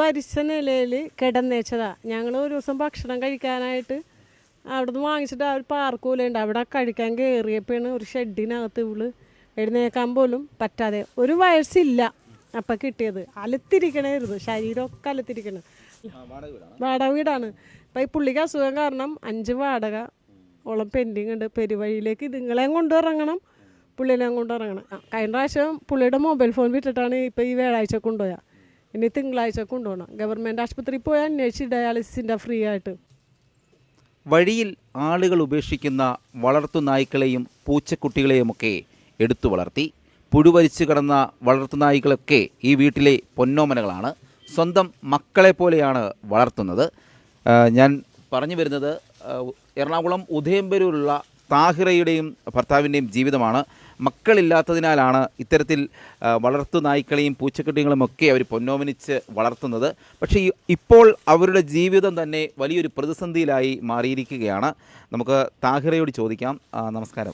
അരിച്ച നിലയിൽ കിടന്നേച്ചതാ. ഞങ്ങൾ ഒരു ദിവസം ഭക്ഷണം കഴിക്കാനായിട്ട് അവിടുന്ന് വാങ്ങിച്ചിട്ട് ആ ഒരു പാർക്ക് പോലെ ഉണ്ട് അവിടെ കഴിക്കാൻ കയറിയപ്പോഴാണ് ഒരു ഷെഡിനകത്ത് ഇവൾ എഴുന്നേക്കാൻ പോലും പറ്റാതെ. ഒരു വയസ്സില്ല അപ്പം കിട്ടിയത്. അലത്തിരിക്കണായിരുന്നു. ശരീരമൊക്കെ അലത്തിരിക്കണം. വാടക വീടാണ്. അപ്പം ഈ പുള്ളിക്ക് അസുഖം കാരണം അഞ്ച് വാടക ഓളം പെൻഡിങ് ഉണ്ട്. പെരുവഴിയിലേക്ക് ഇതുങ്ങളെയും കൊണ്ടിറങ്ങണം പുള്ളിനെയും കൊണ്ടിറങ്ങണം ആ, കഴിഞ്ഞ പ്രാവശ്യം പുള്ളിയുടെ മൊബൈൽ ഫോൺ വിട്ടിട്ടാണ് ഇപ്പോൾ ഈ വ്യാഴാഴ്ച കൊണ്ടുപോയാൽ ഇനി തിങ്കളാഴ്ച കൊണ്ടുപോകണം. ഗവൺമെന്റ് ആശുപത്രിയിൽ പോയി അന്വേഷിച്ച് ഡയാലിസിസിന്റെ ഫ്രീ ആയിട്ട്. വഴിയിൽ ആളുകൾ ഉപേക്ഷിക്കുന്ന വളർത്തു നായ്ക്കളെയും പൂച്ചക്കുട്ടികളെയുമൊക്കെ എടുത്തു വളർത്തി. പുഴുവരിച്ചു കിടന്ന വളർത്തു നായ്ക്കളൊക്കെ ഈ വീട്ടിലെ പൊന്നോമനകളാണ്. സ്വന്തം മക്കളെ പോലെയാണ് വളർത്തുന്നത്. ഞാൻ പറഞ്ഞു വരുന്നത് എറണാകുളം ഉദയംപേരൂരുള്ള താഹിറയുടെയും ഭർത്താവിന്റെയും ജീവിതമാണ്. മക്കളില്ലാത്തതിനാലാണ് ഇത്തരത്തിൽ വളർത്തു നായ്ക്കളെയും പൂച്ചക്കുട്ടികളും ഒക്കെ അവർ പൊന്നോമനിച്ച് വളർത്തുന്നത്. പക്ഷേ ഇപ്പോൾ അവരുടെ ജീവിതം തന്നെ വലിയൊരു പ്രതിസന്ധിയിലായി മാറിയിരിക്കുകയാണ്. നമുക്ക് താഹിറയോട് ചോദിക്കാം. നമസ്കാരം.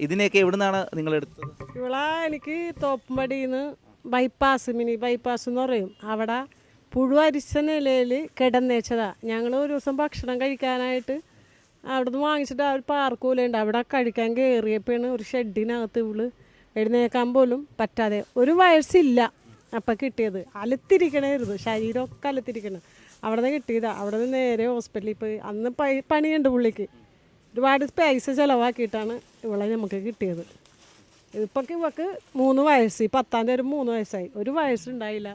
ഇതിനെയൊക്കെ എവിടുന്നാണ് നിങ്ങൾ എടുത്തത്? ഇവളാ എനിക്ക് തോപ്പുംപടിയിൽ നിന്ന് ബൈപ്പാസ് മിനി ബൈപ്പാസ് എന്ന് പറയും. അവിടെ പുഴു അരിച്ച നിലയിൽ കിടന്നേച്ചതാ. ഞങ്ങൾ ഒരു ദിവസം ഭക്ഷണം കഴിക്കാനായിട്ട് അവിടുന്ന് വാങ്ങിച്ചിട്ട് ആ ഒരു പാർക്ക് അവിടെ കഴിക്കാൻ കയറിയപ്പോഴാണ് ഒരു ഷെഡിനകത്ത് ഇവൾ എഴുന്നേക്കാൻ പോലും പറ്റാതെ ഒരു വയസ്സില്ല അപ്പം കിട്ടിയത്. അലത്തിരിക്കണായിരുന്നു. ശരീരമൊക്കെ അലത്തിരിക്കണം. അവിടെ നിന്ന് കിട്ടിയതാ. അവിടെ നിന്ന് നേരെ ഹോസ്പിറ്റലിൽ പോയി. അന്ന് പണിയുണ്ട് പുള്ളിക്ക്. ഒരുപാട് പൈസ ചിലവാക്കിയിട്ടാണ് ഇവളെ നമുക്ക് കിട്ടിയത്. ഇപ്പം ഇവക്ക് മൂന്ന് വയസ്സ്. പത്താം തീയതി ഒരു മൂന്ന് വയസ്സായി. ഒരു വയസ്സുണ്ടായില്ല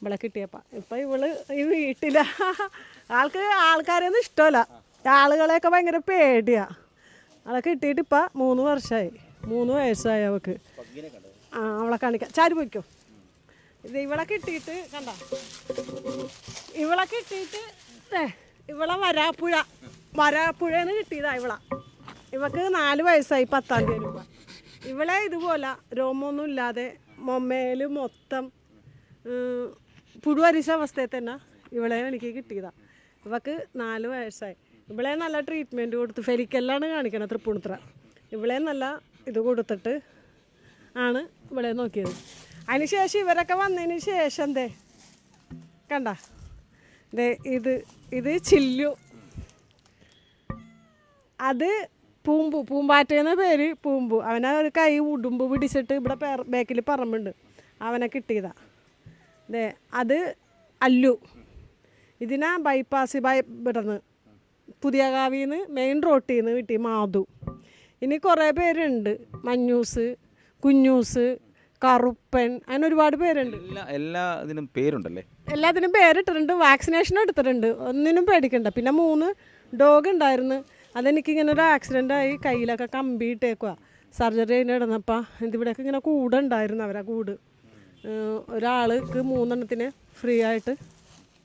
ഇവളെ കിട്ടിയപ്പോൾ ഇപ്പം ഇവൾ ഈ വീട്ടില. ആൾക്ക് ആൾക്കാരെയൊന്നും ഇഷ്ടമല്ല. ആളുകളെയൊക്കെ ഭയങ്കര പേടിയാ. അവളെ കിട്ടിയിട്ട് ഇപ്പം മൂന്ന് വർഷമായി മൂന്ന് വയസ്സായി അവൾക്ക് ആ അവളെ കാണിക്കാം. ചാരി പോയിക്കോ. ഇത് ഇവളെ കിട്ടിയിട്ട് കണ്ട? ഇവളെ കിട്ടിയിട്ട് ഇവളെ വരാപ്പുഴ. വരാപ്പുഴന്ന് കിട്ടിയതാ ഇവള. ഇവക്ക് നാല് വയസ്സായി പത്താം തീയതി വരുമ്പോ. ഇവളെ ഇതുപോലെ രോമൊന്നും ഇല്ലാതെ മൊമ്മയിൽ മൊത്തം പുഴുവരിച്ച അവസ്ഥയിൽ തന്നെ ഇവളെ എനിക്ക് കിട്ടിയതാ. ഇവക്ക് നാല് വയസ്സായി. ഇവളെ നല്ല ട്രീറ്റ്മെന്റ് കൊടുത്ത് ഫെരിക്കല്ലാണ് കാണിക്കണം തൃപ്പൂണിത്ര ഇവളെ നല്ല ഇത് കൊടുത്തിട്ട് ആണ് ഇവളെ നോക്കിയത്. അതിനുശേഷം ഇവരൊക്കെ വന്നതിന് ശേഷം ദേ കണ്ട? ദേ ഇത് ഇത് ചില്ലു. അത് പൂമ്പു പൂമ്പാറ്റെന്ന പേര് പൂമ്പു. അവനെ ഒരു കൈ ഉടുമ്പ് പിടിച്ചിട്ട് ഇവിടെ ബാക്കിൽ പറമ്പുണ്ട്. അവനെ കിട്ടിയതാ. ദേ അത് അല്ലു. ഇതിനാ ബൈപ്പാസ് ബൈ ഇവിടുന്ന് പുതിയ നിന്ന് മെയിൻ റോട്ടിൽ നിന്ന് കിട്ടി മാധു. ഇനി കുറേ പേരുണ്ട്. മഞ്ഞൂസ് കുഞ്ഞൂസ് കറുപ്പൻ അങ്ങനെ ഒരുപാട് പേരുണ്ട്. എല്ലാ എല്ലാ ഇതിനും പേരുണ്ടല്ലേ? എല്ലാത്തിനും പേരിട്ടിട്ടുണ്ട്. വാക്സിനേഷൻ എടുത്തിട്ടുണ്ട്. ഒന്നിനും പേടിക്കണ്ട. പിന്നെ മൂന്ന് ഡോഗ് ഉണ്ടായിരുന്നു. അതെനിക്കിങ്ങനെ ഒരു ആക്സിഡന്റ് ആയി കയ്യിലൊക്കെ കമ്പി ഇട്ടേക്കുക സർജറി കഴിഞ്ഞ് കിടന്നപ്പോൾ ഇതിവിടെയൊക്കെ ഇങ്ങനെ കൂടെ ഉണ്ടായിരുന്നു അവരെ കൂട്. ഒരാൾക്ക് മൂന്നെണ്ണത്തിന് ഫ്രീ ആയിട്ട്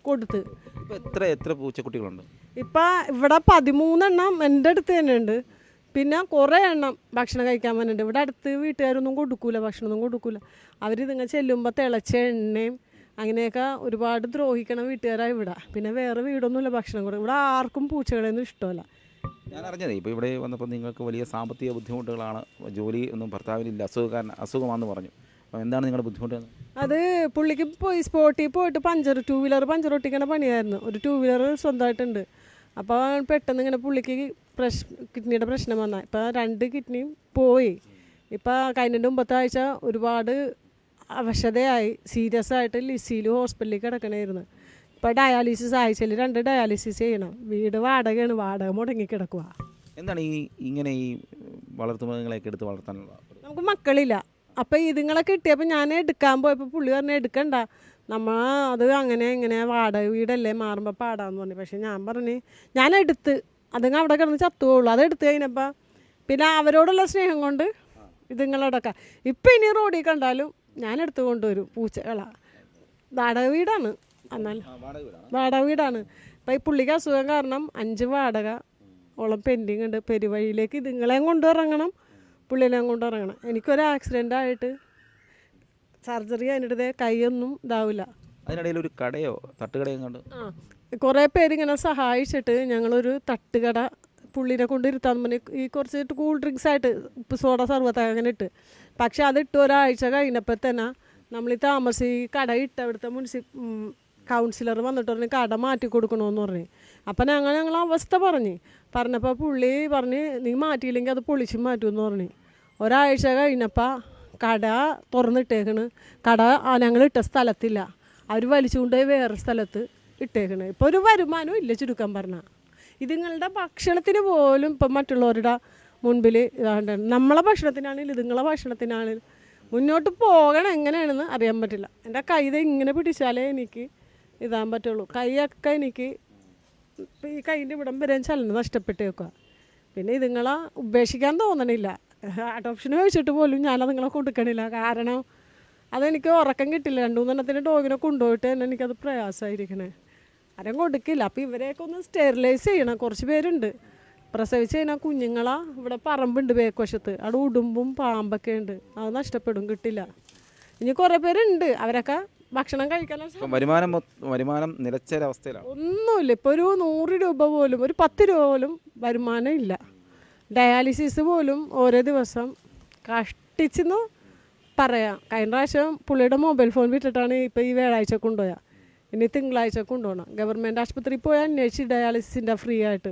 കൊടുത്ത്. ഇപ്പോൾ എത്ര എത്ര പൂച്ചക്കുട്ടികളുണ്ട്? ഇപ്പം ഇവിടെ പതിമൂന്നെണ്ണം എന്റെ അടുത്ത് തന്നെ ഉണ്ട് പിന്നെ കുറേ എണ്ണം ഭക്ഷണം കഴിക്കാൻ വന്നിട്ടുണ്ട്. ഇവിടെ അടുത്ത് വീട്ടുകാരൊന്നും കൊടുക്കൂല ഭക്ഷണമൊന്നും കൊടുക്കൂല. അവർ ഇതിങ്ങനെ ചെല്ലുമ്പോൾ തിളച്ച എണ്ണയും അങ്ങനെയൊക്കെ ഒരുപാട് ദ്രോഹിക്കണ വീട്ടുകാരാണ് ഇവിടെ. പിന്നെ വേറെ വീടൊന്നുമില്ല ഭക്ഷണം കൊടുക്കും ഇവിടെ ആർക്കും പൂച്ചകളെയൊന്നും ഇഷ്ടമല്ല. ഞാൻ അറിഞ്ഞതേ ഇപ്പോൾ ഇവിടെ വന്നപ്പോൾ നിങ്ങൾക്ക് വലിയ സാമ്പത്തിക ബുദ്ധിമുട്ടുകളാണ്. ജോലി ഒന്നും ഭർത്താവിനില്ല അസുഖക്കാരൻ അസുഖമാണെന്ന് പറഞ്ഞു. എന്താണ് നിങ്ങളുടെ ബുദ്ധിമുട്ട്? അത് പുള്ളിക്ക് പോയി സ്പോട്ടിൽ പോയിട്ട് പഞ്ചർ ടൂ വീലർ പഞ്ചർ ഒട്ടിക്കണ പണിയായിരുന്നു. ഒരു ടൂ വീലർ സ്വന്തമായിട്ടുണ്ട്. അപ്പോൾ പെട്ടെന്ന് ഇങ്ങനെ പുള്ളിക്ക് പ്രശ് കിഡ്നിയുടെ പ്രശ്നം വന്ന. ഇപ്പോൾ രണ്ട് കിഡ്നിയും പോയി. ഇപ്പോൾ കഴിഞ്ഞ മുമ്പത്തെ ആഴ്ച ഒരുപാട് അവശതയായി. സീരിയസ് ആയിട്ട് ലിസിയിൽ ഹോസ്പിറ്റലിൽ കിടക്കണമായിരുന്നു ഇപ്പോൾ ഡയാലിസിസ് ആഴ്ചയിൽ രണ്ട് ഡയാലിസിസ് ചെയ്യണം. വീട് വാടകയാണ്. വാടക മുടങ്ങി കിടക്കുക എന്താണ് ഈ ഇങ്ങനെ ഈ വളർത്തുമൃഗങ്ങളെയൊക്കെ എടുത്ത് വളർത്താനുള്ള നമുക്ക് മക്കളില്ല. അപ്പം ഇതുങ്ങളെ കിട്ടിയപ്പോൾ ഞാൻ എടുക്കാൻ പോയപ്പോൾ പുള്ളി പറഞ്ഞു എടുക്കണ്ട. നമ്മൾ അത് അങ്ങനെ ഇങ്ങനെ വാടക വീടല്ലേ മാറുമ്പോൾ പാടാന്ന് പറഞ്ഞു. പക്ഷേ ഞാൻ പറഞ്ഞു ഞാൻ എടുത്ത് അതുങ്ങൾ അവിടെ കിടന്ന് ചത്തുപോകുള്ളൂ അത് എടുത്തു കഴിഞ്ഞപ്പോൾ പിന്നെ അവരോടുള്ള സ്നേഹം കൊണ്ട് ഇതുങ്ങളോടൊക്കെ. ഇപ്പം ഇനി റോഡിൽ കണ്ടാലും ഞാൻ എടുത്തു കൊണ്ടുവരും. പൂച്ചകളാ. വാടക വീടാണ്. എന്നാൽ വാടക വീടാണ്. ഇപ്പം ഈ പുള്ളിക്ക് അസുഖം കാരണം അഞ്ച് വാടക ഓളം പെൻഡിങ് ഉണ്ട്. പെരുവഴിയിലേക്ക് ഇതുങ്ങളെയും കൊണ്ടിറങ്ങണം പുള്ളിനെയും കൊണ്ടിറങ്ങണം എനിക്കൊരു ആക്സിഡന്റ് ആയിട്ട് സർജറി കഴിഞ്ഞിട്ട് കൈയൊന്നും ഇതാവില്ല. അതിനിടയിൽ ഒരു കടയോ തട്ടുകടയോ കണ്ട് ആ കുറേ പേര് ഇങ്ങനെ സഹായിച്ചിട്ട് ഞങ്ങളൊരു തട്ടുകട പുള്ളിനെ കൊണ്ട് ഇരുത്താൻ പറഞ്ഞ് ഈ കുറച്ച് കൂൾ ഡ്രിങ്ക്സ് ആയിട്ട് ഉപ്പ് സോഡ സർവത്ത അങ്ങനെ ഇട്ട്. പക്ഷെ അതിട്ട് ഒരാഴ്ച കഴിഞ്ഞപ്പോൾ തന്നെ നമ്മൾ ഈ താമസി കട ഇട്ട് അവിടുത്തെ മുനിസി കൗൺസിലർ വന്നിട്ട് പറഞ്ഞ് കട മാറ്റി കൊടുക്കണമെന്ന് പറഞ്ഞു. അപ്പം ഞങ്ങൾ ഞങ്ങൾ അവസ്ഥ പറഞ്ഞ്. പറഞ്ഞപ്പോൾ പുള്ളി പറഞ്ഞ് നീ മാറ്റിയില്ലെങ്കിൽ അത് പൊളിച്ച് മാറ്റുമെന്ന് പറഞ്ഞു. ഒരാഴ്ച കഴിഞ്ഞപ്പോൾ കട തുറന്നിട്ടേക്കണ്. കട ഞങ്ങൾ ഇട്ട സ്ഥലത്തില്ല. അവർ വലിച്ചുകൊണ്ടുപോയി വേറെ സ്ഥലത്ത് ഇട്ടേക്കണ്. ഇപ്പോൾ ഒരു വരുമാനവും ഇല്ല ചുരുക്കം പറഞ്ഞാൽ ഇതുങ്ങളുടെ ഭക്ഷണത്തിന് പോലും ഇപ്പം മറ്റുള്ളവരുടെ മുൻപിൽ ഇതാണ്ട് നമ്മളെ ഭക്ഷണത്തിനാണെങ്കിലും ഇതുങ്ങളെ ഭക്ഷണത്തിനാണെങ്കിലും മുന്നോട്ട് പോകണം എങ്ങനെയാണെന്ന് അറിയാൻ പറ്റില്ല. എന്റെ കൈത ഇങ്ങനെ പിടിച്ചാലേ എനിക്ക് ഇതാൻ പറ്റുള്ളൂ. കൈയൊക്കെ എനിക്ക് ഈ കൈന്റെ ഇവിടം വരെ ചലനം നഷ്ടപ്പെട്ട് വെക്കുക പിന്നെ ഇതുങ്ങളെ ഉപേക്ഷിക്കാൻ തോന്നണില്ല. അഡോപ്ഷന് വെച്ചിട്ട് പോലും ഞാൻ അതുങ്ങളെ കൊടുക്കണില്ല. കാരണം അതെനിക്ക് ഉറക്കം കിട്ടില്ല. രണ്ടു മൂന്നെണ്ണത്തിന് ഡോഗിനെ കൊണ്ടുപോയിട്ട് തന്നെ എനിക്കത് പ്രയാസമായിരിക്കണേ. ആരും കൊടുക്കില്ല. അപ്പോൾ ഇവരെയൊക്കെ ഒന്ന് സ്റ്റെറിലൈസ് ചെയ്യണം. കുറച്ച് പേരുണ്ട്. പ്രസവിച്ച് കഴിഞ്ഞാൽ കുഞ്ഞുങ്ങളാ ഇവിടെ പറമ്പുണ്ട് ബേക്കുവശത്ത്. അവിടെ ഉടുമ്പും പാമ്പൊക്കെ ഉണ്ട്. അത് നഷ്ടപ്പെടും കിട്ടില്ല. ഇനി കുറേ പേരുണ്ട്. അവരൊക്കെ ഭക്ഷണം കഴിക്കാനുള്ള ഇപ്പം വരുമാനം വരുമാനം നിലച്ചൊരവസ്ഥയിലാണ് ഒന്നുമില്ല. ഇപ്പോൾ ഒരു നൂറ് രൂപ പോലും ഒരു പത്ത് രൂപ പോലും വരുമാനം ഇല്ല. ഡയാലിസിസ് പോലും ഓരോ ദിവസം കഷ്ടിച്ചെന്ന് പറയാം. കഴിഞ്ഞ പ്രാവശ്യം പുള്ളിയുടെ മൊബൈൽ ഫോൺ വിട്ടിട്ടാണ് ഇപ്പോൾ ഈ വ്യാഴാഴ്ച കൊണ്ടുപോയാ. ഇനി തിങ്കളാഴ്ച കൊണ്ടുപോകണം ഗവൺമെന്റ് ആശുപത്രിയിൽ പോയാൽ അന്വേഷിച്ച് ഡയാലിസിസിന്റെ ഫ്രീ ആയിട്ട്.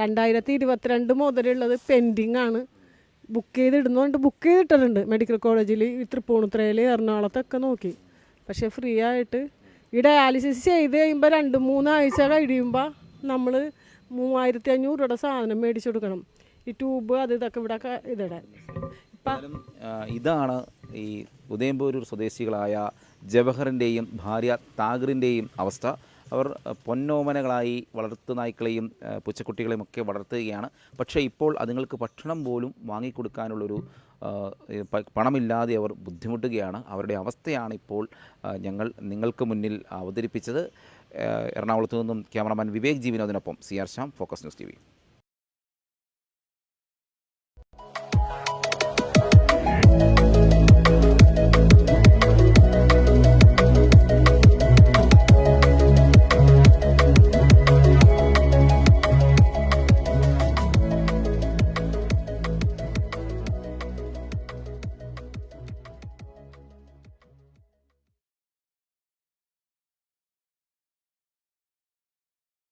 രണ്ടായിരത്തി ഇരുപത്തിരണ്ട് മുതലുള്ളത് പെൻഡിങ് ആണ്. ബുക്ക് ചെയ്തിടുന്നുണ്ട് ബുക്ക് ചെയ്തിട്ടുണ്ട് മെഡിക്കൽ കോളേജിൽ തൃപ്പൂണിത്തുറയിൽ എറണാകുളത്തൊക്കെ നോക്കി. പക്ഷേ ഫ്രീ ആയിട്ട് ഈ ഡയാലിസിസ് ചെയ്ത് കഴിയുമ്പോൾ രണ്ട് മൂന്നാഴ്ച കഴിയുമ്പോൾ നമ്മൾ മൂവായിരത്തി അഞ്ഞൂറ് സാധനം മേടിച്ചു കൊടുക്കണം. ഈ ട്യൂബ് അത് ഇതൊക്കെ ഇവിടെ ഇതിടാൻ. ഇതാണ് ഈ ഉദയംപൂരൂർ സ്വദേശികളായ ജവഹറിന്റെയും ഭാര്യ താഗറിന്റെയും അവസ്ഥ. അവർ പൊന്നോമനകളായി വളർത്തു നായ്ക്കളെയും പുച്ചക്കുട്ടികളെയും ഒക്കെ വളർത്തുകയാണ്. പക്ഷേ ഇപ്പോൾ അതുങ്ങൾക്ക് ഭക്ഷണം പോലും വാങ്ങിക്കൊടുക്കാനുള്ളൊരു പണമില്ലാതെ അവർ ബുദ്ധിമുട്ടുകയാണ്. അവരുടെ അവസ്ഥയാണ് ഇപ്പോൾ ഞങ്ങൾ നിങ്ങൾക്ക് മുന്നിൽ അവതരിപ്പിച്ചത്. എറണാകുളത്തു നിന്നും cameraman Vivek ജീവനോദിനൊപ്പം C R Shyam focus news T